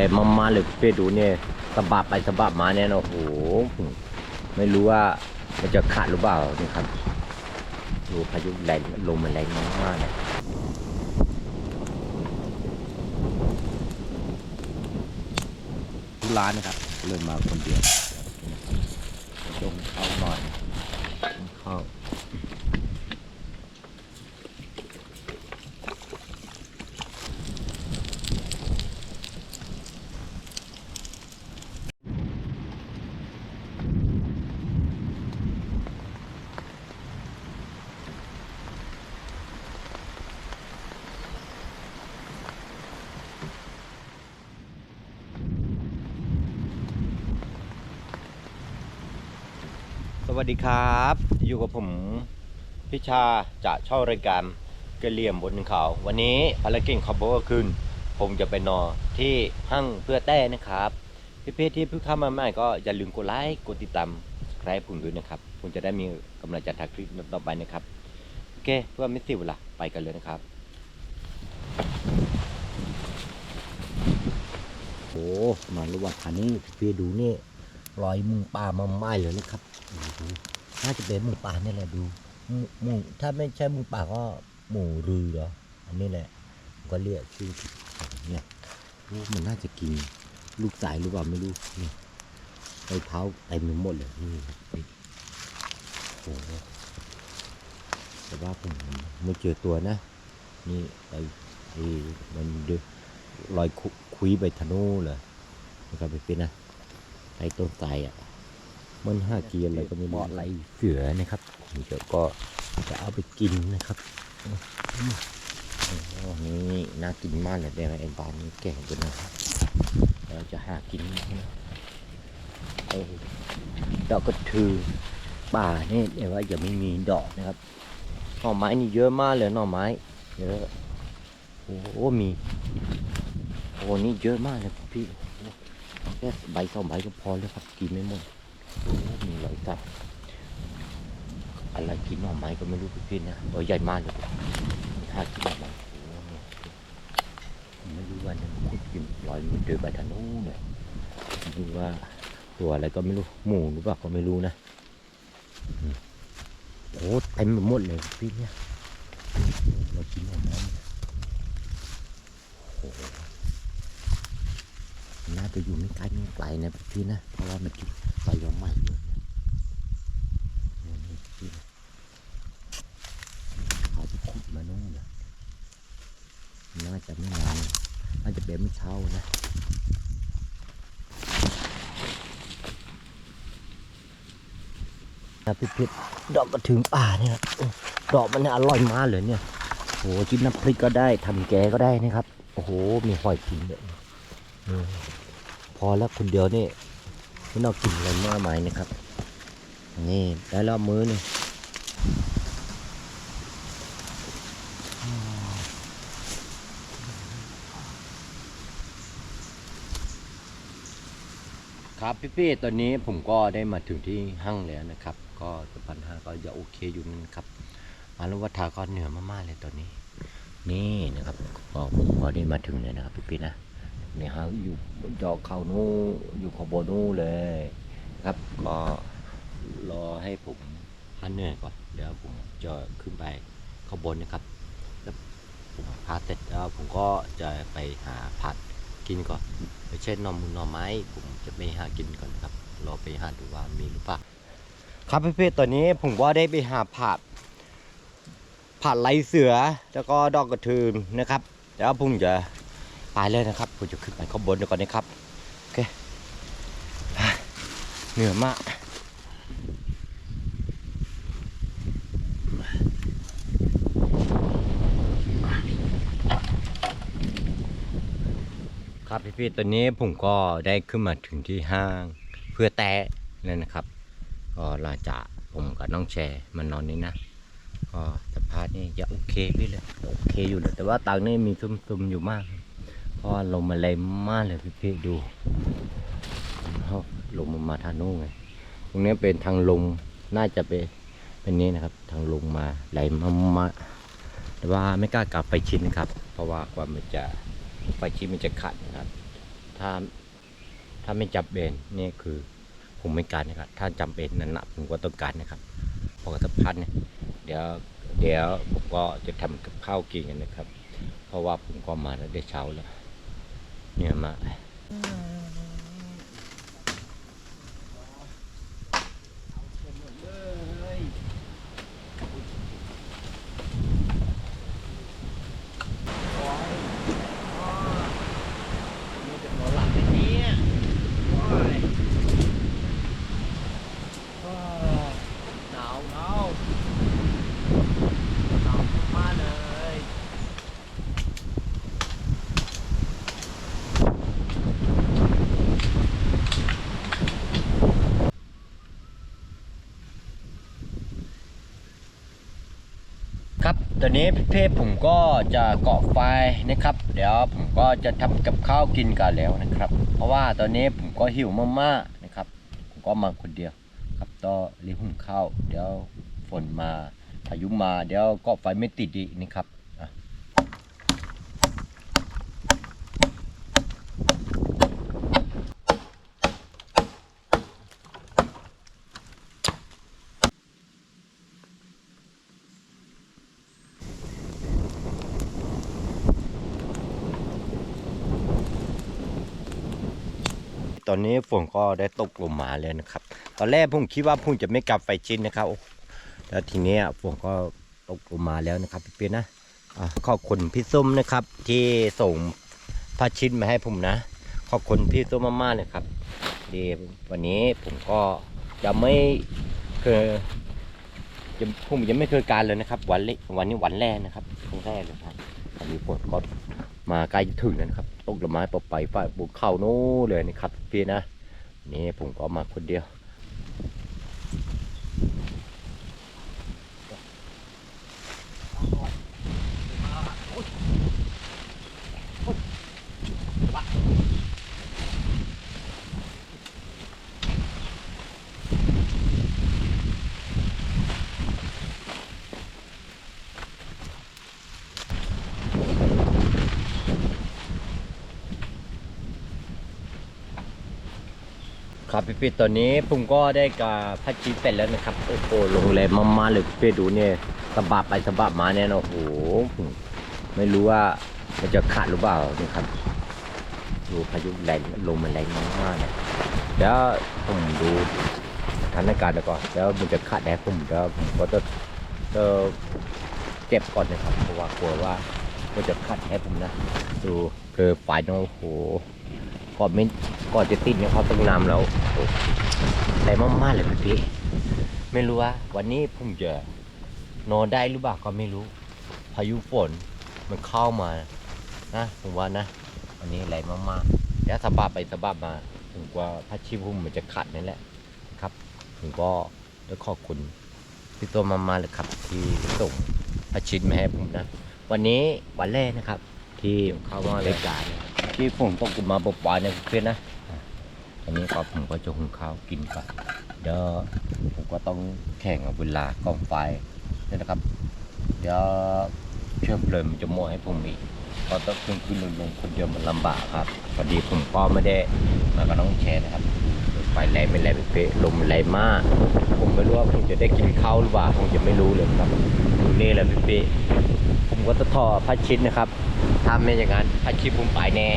เลยมากๆเลยเพื่อนดูเนี่ยสะบัดไปสะบัดมาเนี่ยนะโอ้โหไม่รู้ว่ามันจะขาดหรือเปล่านี่ครับดูพายุแรงลมมันแรงมากๆเลยทุกร้านนะครับเลยมาคนเดียวลงเข้าหน่อยเข้า วัสดีครับ อยู่กับผมพิชาจะช่องรายการกระเหลี่ยมบนเขา วันนี้ภารกิจของผมก็คือผมจะไปนอนที่ห้างเพื่อแต้นะครับพี่ๆที่เพิ่งเข้ามาใหม่ก็อย่าลืมกดไลค์กดติดตามใครผมด้วยนะครับผมจะได้มีกำลังใจทำคลิปต่อไปนะครับโอเคเพื่อไม่เสียเวลาไปกันเลยนะครับโอ้มาระหว่างอันนี้พี่ดูนี่ รอยมุงป่ามาไหม้เลยนะครับน่าจะเป็นมุงป่านี่แหละดูมุงถ้าไม่ใช่มุงป่าก็หมูรือเหรออันนี้แหละก็เรียกชื่อเนี่ยมันน่าจะกินลูกสายหรือเปล่าไม่รู้นี่ไปเท้าเต็มไปหมดเลยนี่โอ้โหแต่ว่าผมไม่เจอตัวนะ นี่ไอ้ไอ้มันดูรอยคุยไปทะน่เลยนะครับไปเป็นนะ ไอ้ต้นไทรอะ มันห้าเกียร์อะไรก็ไม่รู้ไรเสือนะครับเดี๋ยวก็จะเอาไปกินนะครับโอ้โหนี่น่ากินมากเลยเดี๋ยวไอ้บานนี้แก่ไปนะเราจะหากินนะเออดอกกระทือป่านี่เดี๋ยวว่าจะไม่มีดอกนะครับหน่อไม้นี่เยอะมากเลยหน่อไม้เยอะโอ้โหมีโอ้นี่เยอะมากเลยพี่โอ้ แค่ใบสองใบก็พอแล้วครับ กินไม่หมดมีหลายตับอะไรกินหน่อไม้ก็ไม่รู้พี่ๆนะตัวใหญ่มากเลยถ้ากินหน่อไม้โอ้ไม่รู้ว่าเนี่ยขุดกินลอยมันเดินไปทางโน้นเลยไม่รู้ว่าตัวอะไรก็ไม่รู้หมูหรือเปล่าก็ไม่รู้นะโอ้เต็มไปหมดเลยพี่เนี่ยเรากินหน่อไม้โอ้ น่าจะอยู่ไม่ไกลไม่ไกลนะพี่นะ เพราะว่ามันจุดไฟยังไหม้อยู่นี่พี่นะเขาไปขุดมาโน่นนะน่าจะไม่นานน่าจะเป็นเมื่อเช้านะนะพี่พิษดอกกระถึงป่าเนี่ยดอกมันอร่อยมากเลยเนี่ยโอ้โหจิ้มน้ำพริกก็ได้ทำแกงก็ได้นะครับ โอ้โห มีหอยกินด้วยอืม พอแล้วคนเดียวนี่ไม่ต้องกินอะไรมากมายนะครับ นี่ได้รอบมื้อนี่ครับพี่ๆตอนนี้ผมก็ได้มาถึงที่ห้างแล้วนะครับ ก็พันห้าก็ยังโอเคอยู่นะครับมาลุวัฒาก็เหนือมากๆเลยตอนนี้ นี่นะครับก็ผมก็ได้มาถึงเลยนะครับพี่ๆนะ เนี่ยฮะอยู่บนจอเขานู่อยู่ขางบนนู่เลยครับก็รอให้ผมพักเหนื่อยก่อนเดี๋ยวผมจะขึ้นไปข้างบนนะครับแล้วผมพักเสร็จแล้วผมก็จะไปหาผัดกินก่อนไปเช่นนอมูลหน่อไม้ ผมจะไปหากินก่อนครับรอไปหาดูว่ามีหรือเปล่าครับเพื่อนๆตอนนี้ผมก็ได้ไปหาผัดผัดไหลเสือแล้วก็ดอกกระทืมนะครับแล้วผมจะ ไปเลยนะครับผมจะขึ้นไปข้างบนเดี๋ยวก่อนนะครับโอเคเหนื่อยมากครับพี่ๆตอนนี้ผมก็ได้ขึ้นมาถึงที่ห้างเพื่อแตะนั่นนะครับก็หลังจากผมกับน้องแชร์มานอนนี่นะก็สภาพนี่จะโอเคพี่เลยโอเคอยู่เลยแต่ว่าตังนี่มีซุ่มๆอยู่มาก เพราะลมมันแรงมากเลยพี่ๆดูลมมันมาทางโน้นไงตรงนี้เป็นทางลงน่าจะเป็นเป็นนี้นะครับ ทางลงมาไหลมามาแต่ว่าไม่กล้ากลับไปชินครับ เพราะว่ากว่ามันจะไฟชิดมันจะขัดนะครับ ถ้าถ้าไม่จำเป็นนี่คือผมไม่การนะครับ ถ้าจำเป็นนั้นนะผมก็ต้องการนะครับพอกระพันเนี่ยเดี๋ยวเดี๋ยวผมก็จะทำกับข้าวกินกันนะครับ เพราะว่าผมก็มาแล้วได้เช้าแล้ว เนี่ยมา หนาวหนาวหนาวมากเลย ครับ ตอนนี้เพ่ผมก็จะเกาะไฟนะครับ เดี๋ยวผมก็จะทำกับข้าวกินกันแล้วนะครับ เพราะว่าตอนนี้ผมก็หิวมากๆนะครับผมก็มาคนเดียว ครับต่อรีบหุงข้าวเดี๋ยวฝนมาพายุมาเดี๋ยวเก็ไฟไม่ติดอีกนะครับ ตอนนี้ฝนก็ได้ตกลงมาแล้วนะครับ ตอนแรกผมคิดว่าผมจะไม่กลับไฟชินนะครับ แล้วทีนี้ฝนก็ตกลงมาแล้วนะครับพี่เปียนะอขอบคุณพี่ส้มนะครับ ที่ส่งผ้าชิ้นมาให้ผมนะ ขอบคุณพี่ส้มมากๆเลยครับดีวันนี้ผมก็จะไม่เคยจะผมยังไม่เคยการเลยนะครับ วันวันนี้วันแรกนะครับครั้งแรกเลยครับวันนี้ฝนก็มาใกล้ถึงแล้วนะครับ กลงมาปอไปฝ่ายบุกเข้าวน้เลยนะครับพี่นะนี่ผมก็มาคนเดียว ครับพี่พี่ตอนนี้ผมก็ได้กับพัชชีเป็ดแล้วนะครับโอ้โหลงแรงมากๆเลยพี่อดูเนี่ยสะบัดไปสะบัดมาเนี่ยนะโอ้โหไม่รู้ว่ามันจะขาดหรือเปล่านะครับดูพายุแรงลมมันแรงมากๆเนี่ยเดี๋ยวผมดูสถานการณ์ก่อนแล้วมันจะขาดแน่ผมเดี๋ยวผมก็จะจะเก็บก่อนนะครับเพราะว่ากลัวว่ามันจะขาดแน่ผมนะ ดูเพลไฟเนอะโอ้โห ก่อนไม่ก่อนจะติดเนี่ยเขาต้องนำแล้วโอ้แรงมากๆเลยพี่พี่ไม่รู้ว่าวันนี้ผมจะนอนได้หรือเปล่าก็ไม่รู้ พายุฝนมันเข้ามานะผมว่านะวันนี้แรงมากๆแล้วสะบัดไปสะบัดมาถึงว่าพัชชิพุ่มมันจะขัดนั่นแหละครับผมก็ได้ขอบคุณพี่ตัวมามาเลยครับ ที่ส่งพัชชินมาให้ผมนะ วันนี้วันแรกนะครับ ที่เข้ามารายการ ที่ผมต้องกุมาบปลายนะเพื่อนนะอันนี้ก็ผมก็จะหุงข้าวกินก่อนเดี๋ยวผมก็ต้องแข่งกับเวลากองไฟนี่นะครับ เดี๋ยวเชื่อมเพลิมันจะโมให้ผมอีกก็ต้องขึ้นขึ้นลงลงคนเดียวมันลำบากครับพอดีผมก็ไม่ได้มากับน้องแชร์นะครับไฟแรงไม่แรงเป๊ะลมแรงมาก ผมไม่รู้ว่าผมจะได้กินข้าวหรือเปล่าผมจะไม่รู้เลยครับดูนี่แหละเป๊ะผมก็จะทอพัดชิดนะครับ ถ้าไม่อย่างนั้นพัดชิดผมไปแน่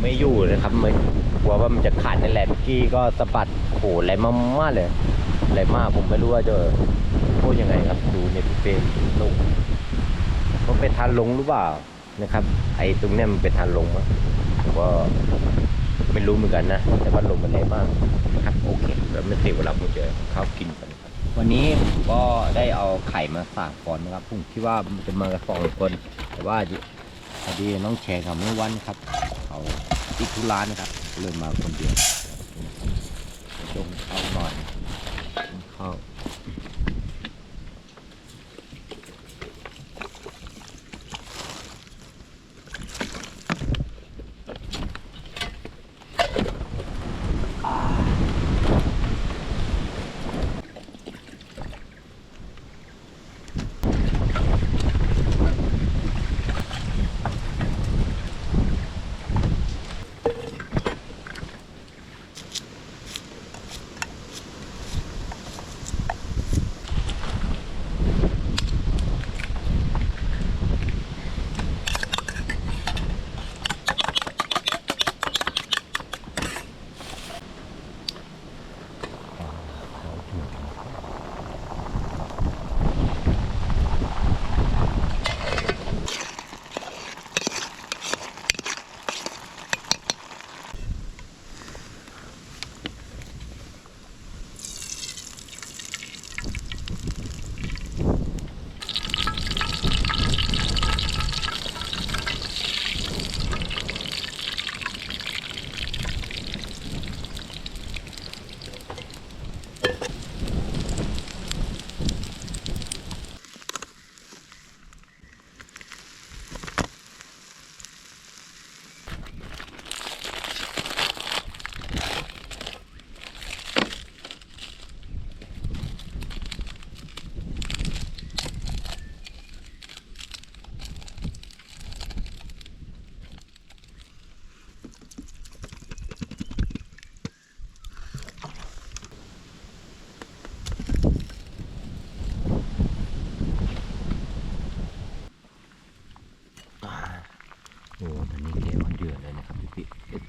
ไม่อยู่นะครับไม่กลัวว่ามันจะขาดนั่นแหละเมื่อกี้ก็สะบัดโอ้โหแรงมากๆเลยแรงมากผมไม่รู้ว่าจะพูดยังไงครับดูในเฟซลงมันเป็นทางลงหรือเปล่านะครับ ไอ้ตรงเนี้ยมันเป็นทางลงมั้งก็ไม่รู้เหมือนกันนะ แต่ว่าลมมันแรงมากครับโอเคแล้วไม่เสียเวลาผมจะเข้าวกินกันวันนี้ผมก็ได้เอาไข่มาฝากก่อนนะครับผมคิดว่ามันจะมากันสองคน แต่ว่า พอดีน้องแชร์เขาไม่วันครับ เขาติดธุระนะครับเลยมาคนเดียวจงเข้าหน่อยเข้า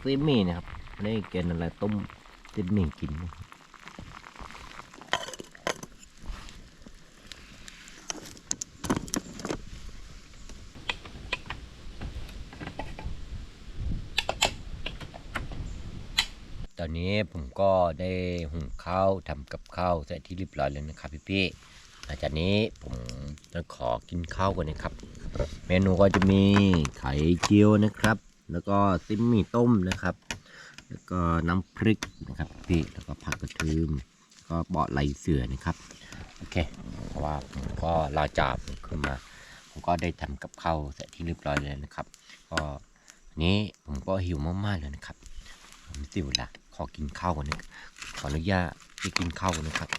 ซีหมี่นะครับไม่ได้กินอะไรต้มซีหมี่กินนะตอนนี้ผมก็ได้หุงข้าวทำกับข้าวเสร็จที่เรียบร้อยแล้วนะครับพี่ๆหลังจากนี้ผมจะขอกินข้าวก่อนนะครับ เมนูก็จะมีไข่เจียวนะครับ แล้วก็ซิมมี่ต้มนะครับ แล้วก็น้ำพริกนะครับพี่แล้วก็ผักกระเทียมก็เบาะไหลเสือนะครับโอเคเพราะว่าผมก็ลาจากขึ้นมา ผมก็ได้ทำกับข้าวเสร็จที่เรียบร้อยแล้วนะครับ ก็นนี้ผมก็หิวมากๆเลยนะครับผมสิวละขอกินข้าวก่อนนะขออนุญาตไปกินข้าวก่อนนะครับ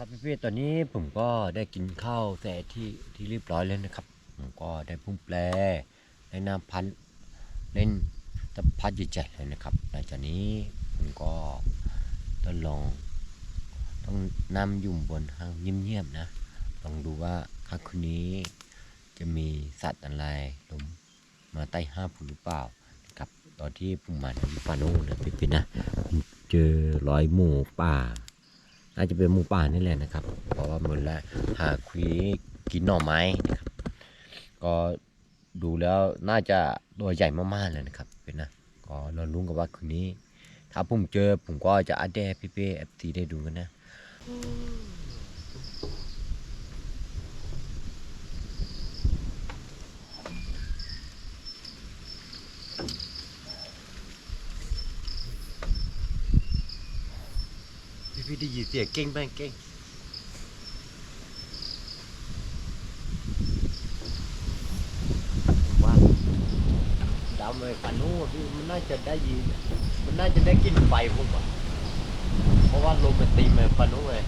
ครับพี่ๆตอนนี้ผมก็ได้กินข้าวแต่ที่ที่เรียบร้อยแล้วนะครับ ผมก็ได้พุ่งแปลได้น้ำพันเล่นตะพัดใหญ่เลยนะครับหลังจากนี้ผมก็ต้องลองต้องนำยู่มบนห้างเงียบๆนะลองดูว่าค่ำคืนนี้จะมีสัตว์อะไรลงมาใต้ห้าผมหรือเปล่านะครับตอนที่ผมมาที่ฟาโน่นะพี่ๆนะผมเจอรอยหมูป่า น่าจะเป็นหมูป่านี่แหละนะครับ เพราะว่าเหมือนละหาคุยกินหน่อไม้นะครับ ก็ดูแล้วน่าจะตัวใหญ่มากๆเลยนะครับเป็นนะก็เราลุ้นกับว่าคืนนี้ ถ้าผมเจอผมก็จะอัดแดพี่ๆเอฟซีได้ดูกันนะ พี่ได้ยินเสียงเก่งไหมเก่งว่าดาวเลยปันนู้พี่มันน่าจะได้ยิน มันน่าจะได้กลินไฟผมอะเพราะว่าลมมันตีมาปันนู้เลย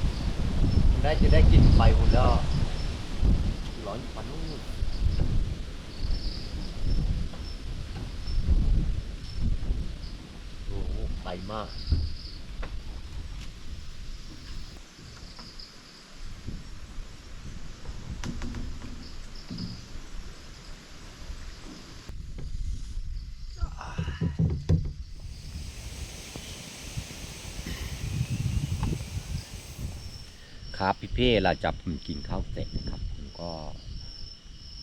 มันน่าจะได้กลินไฟผมแล้วร้อนปันนู้โอ้โหไฟมาก ครับพี่เพ่เราจับผมกินข้าวเสร็จนะครับผมก็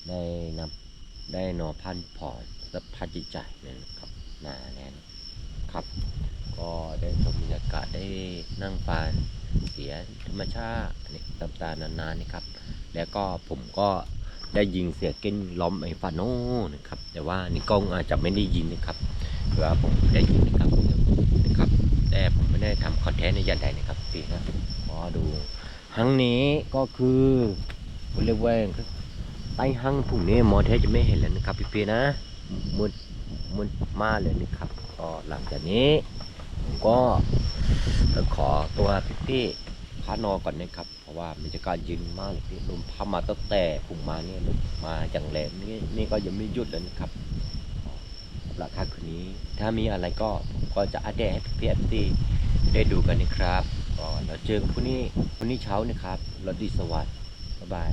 ได้นำได้นอพันผ่อนสะพัดจิตใจนะครับมาแล้วครับ ก็ได้ชมบรรยากาศได้นั่งฟังเสียงธรรมชาตินี่ต่านานานี่ครับ แล้วก็ผมก็ได้ยิงเสียงเก้นล้อมไอ้ฟาโน่นะครับ แต่ว่านี่กล้องอาจจะไม่ได้ยินนะครับหรือว่าผมได้ยินนะครับนะครับ แต่ผมไม่ได้ทำคอนเทนต์ในยันใดนะครับพี่นะขอดู หังนี้ก็คือบริเวณใต้หังผุ่งนี้มอเทสจะไม่เห็นแล้วนะครับพี่เพียนะมืดมันมากเลยนะครับก็หลังจากนี้ผมก็ขอตัวพี่ๆพานอก่อนนะครับ เพราะว่าบรรยากาศเย็นมากเลยพี่ลมพัดมาตั้งแต่ผมมาเนี่ยลมมาอย่างแรงนี่นี่ก็ยังไม่หยุดเลยนะครับหรับค่าคืนนี้ ถ้ามีอะไรก็ผมก็จะอัปเดตให้พี่ๆพี่ๆได้ดูกันนะครับ ก็เราเจอกันพรุ่งนี้พรุ่งนี้เช้านะครับรถดีสวัสดิ์บ๊ายบาย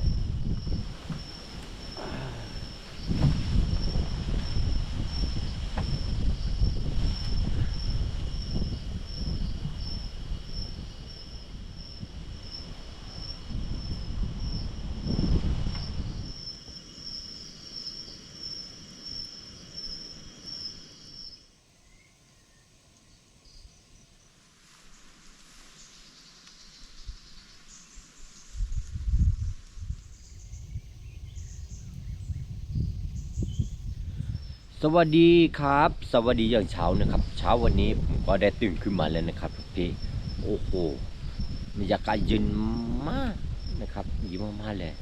สวัสดีครับ สวัสดีอย่างเช้านะครับ เช้าวันนี้ผมก็ได้ตื่นขึ้นมาแล้วนะครับพี่โอ้โหบรรยากาศเย็นมากนะครับเย็นมากๆเลย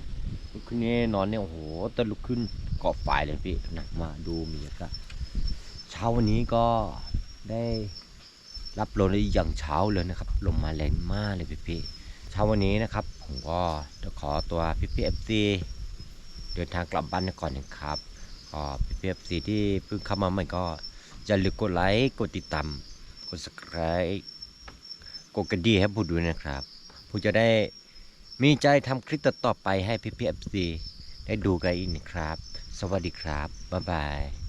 ลุกขึ้นนี่นอนเนี่ยโอ้โหตะลุกขึ้นเกาะไฟเลยพี่หนักมาดูบรรยากาศเช้าวันนี้ก็ได้รับลมในอย่างเช้าเลยนะครับลมมาแรงมากเลยพี่พี่เช้าวันนี้นะครับ ผมก็จะขอตัวพี่พี่เอฟซีเดินทางกลับบ้านก่อนนะครับ ก็พี่พีเอฟซีที่เพิ่งเข้ามาใหม่ก็อย่าลืมกดไลค์กดติดตามกด subscribe กดกระดิ่งให้ผู้ดูนะครับผมจะได้มีใจทำคลิปต่อไปให้พี่พีเอฟซีได้ดูกันอีกนะครับ สวัสดีครับ บ๊ายบาย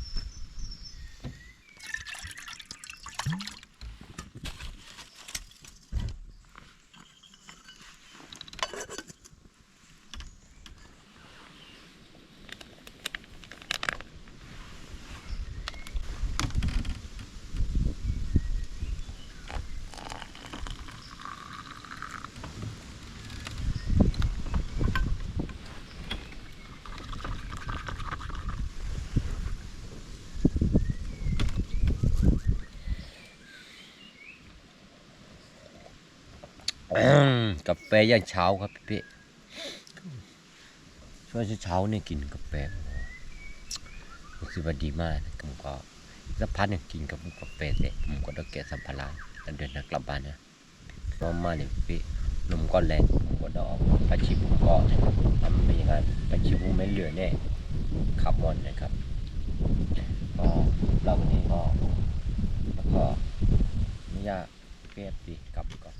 กาแฟย่ามเช้าครับพี่ช่วงเช้าเนี่ยกินกาแฟรู้สึกว่าดีมากนะผมก็สักพักนึ่งกินกับกาแฟเสร็จผมก็ต้องแกะสัมภาระแล้วเดินทางกลับบ้านนะร้อนมากเนี่ยพี่ลมก็แรงผมก็ต้องออกไปชิบุก็ทำเป็นอย่างนั้นไปชิบุไม่เหลือแน่ขับมอนนะครับก็เราวันนี้ก็แล้วก็ไม่ยากเปียบดีกลับก่อน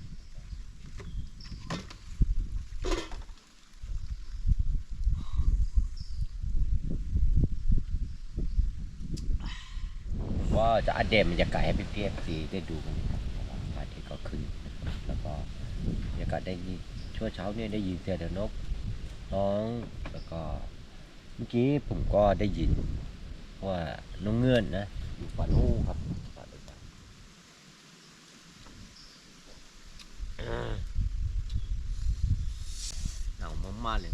ว่า จะอัปเดตบรรยากาศให้พี่พีเอฟซีได้ดูกันนะครับเพราะว่าพระอาทิตย์ก็ขึ้น แล้วก็บรรยากาศได้ยินช่วงเช้าเนี่ยได้ยินเสียงนกร้องแล้วก็เมื่อกี้ผมก็ได้ยินว่าน้องเงื่อนนะอยู่ฝั่งนู้นครับฝั่งนู้นอ่าหนาวมากๆเลย